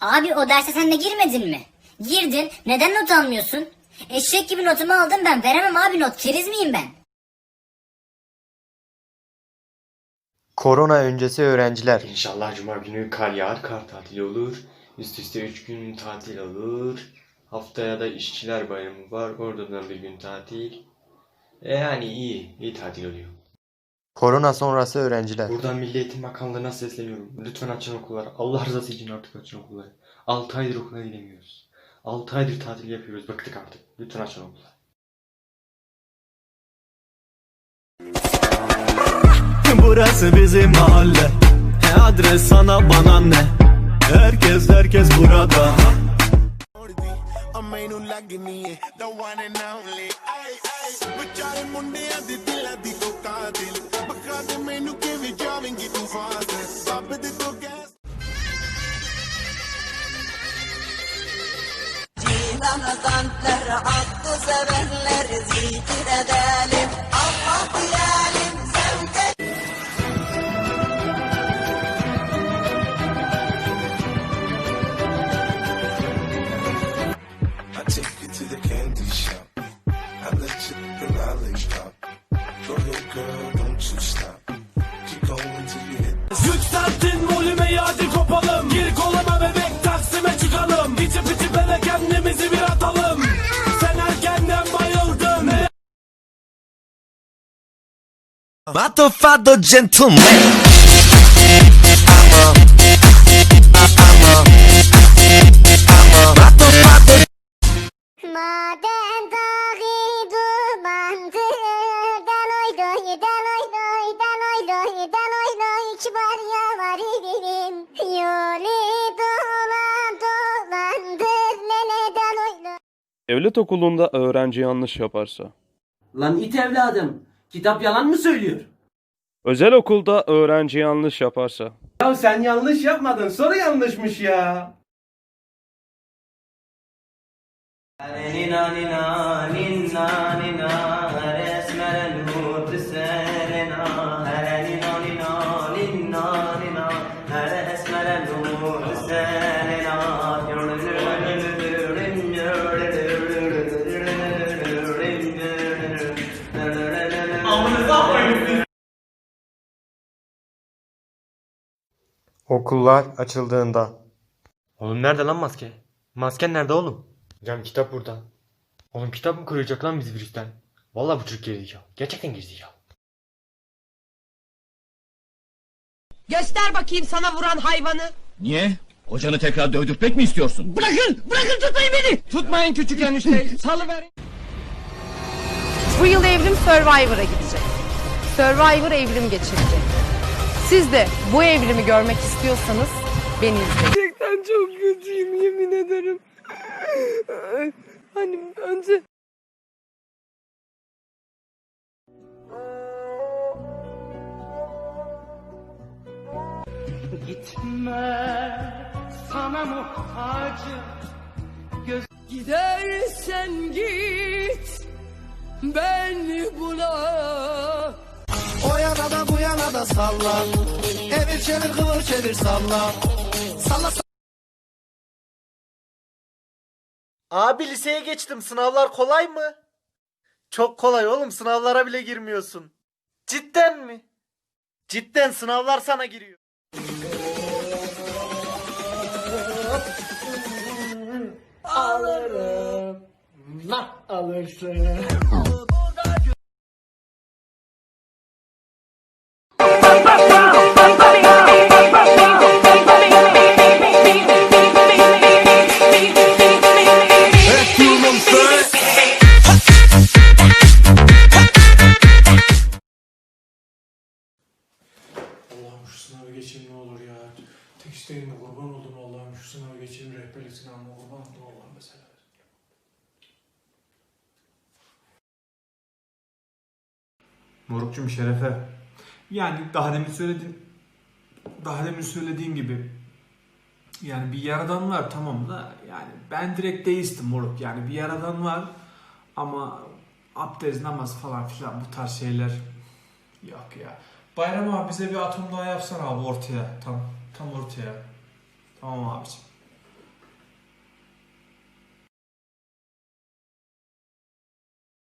Abi o derse sen de girmedin mi? Girdin. Neden not almıyorsun? Eşek gibi notumu aldım ben. Veremem abi not. Keriz miyim ben? Korona öncesi öğrenciler. İnşallah cuma günü kar yağar, kar tatili olur. Üst üste 3 gün tatil olur. Haftaya da işçiler bayramı var. Orada da bir gün tatil. E yani iyi, iyi tatil oluyor. Korona sonrası öğrenciler. Buradan Milli Eğitim Bakanlığı'na sesleniyorum. Lütfen açın okulları. Allah rızası için artık açın okulları. 6 aydır okula gidemiyoruz. 6 aydır tatil yapıyoruz. Bıktık artık. Lütfen açın okulları. Burası bizim mahalle He adres sana bana ne Herkes herkes burada ਉਹ ਮੈਨੂੰ ਲੱਗਨੀ ਏ the one and only ਆਏ ਆਏ ਵਿਚਾਰੇ ਮੁੰਡਿਆਂ ਦੇ ਦਿਲਾਂ ਦੀ ਤੂੰ ਕਾਤਿਲ ਬਖਾ ਦੇ ਮੈਨੂੰ ਕਿਵੇਂ ਜਾਵੇਂਗੀ ਤੂੰ ਫਾਸਲ ਰੱਬ ਦੇ ਤੋਂ gas Cinadan hakkı sevenleri zikir edelim Mato fado gentleman Maden dağı dumandı Den oy doy, den oy doy, den oy doy, den oy doy Kibar yavar benim Yolu dolan dolandır Neneden oy doy Devlet okulunda öğrenci yanlış yaparsa. Lan it evladım. Kitap yalan mı söylüyor? Özel okulda öğrenci yanlış yaparsa. Ya sen yanlış yapmadın soru yanlışmış ya Nina nina nina nina Okullar açıldığında. Oğlum nerede lan maske? Masken nerede oğlum? Hocam kitap burada. Oğlum kitap mı koruyacak lan bizi virüsten? Vallahi bu çocuk gerizekalı. Gerçekten gerizekalı. Göster bakayım sana vuran hayvanı. Niye? Hocanı tekrar dövdürtmek mi istiyorsun? Bırakın! Bırakın tutmayın beni! Tutmayın küçük enişte salıverin Bu yıl evrim Survivor'a gidecek. Survivor evrim geçirecek. Siz de bu evrimi görmek istiyorsanız beni izleyin. Gerçekten çok kötüyüm yemin ederim. Hani önce Gitme sana muhtacım gidersen git beni bula. O yana da bu yana da salla Evir çevir kıvır çevir salla Salla Abi liseye geçtim. Sınavlar kolay mı? Çok kolay oğlum. Sınavlara bile girmiyorsun. Cidden mi? Cidden sınavlar sana giriyor. Alırım. Nah alırsın. Tek isteğim de kurban oldum Allah'ım şu sınavı geçeyim rehberlik sınavına kurban oldum Allah'ım mesela. Morukçum şerefe. Yani daha demin söyledim. Daha demin söylediğim gibi. Yani bir yaradan var tamam da yani ben direkt deistim moruk. Yani bir yaradan var ama abdest namaz falan filan bu tarz şeyler yok ya. Bayram abi bize bir atom daha yapsana abi ortaya. Tam tam ortaya. Tamam abiciğim.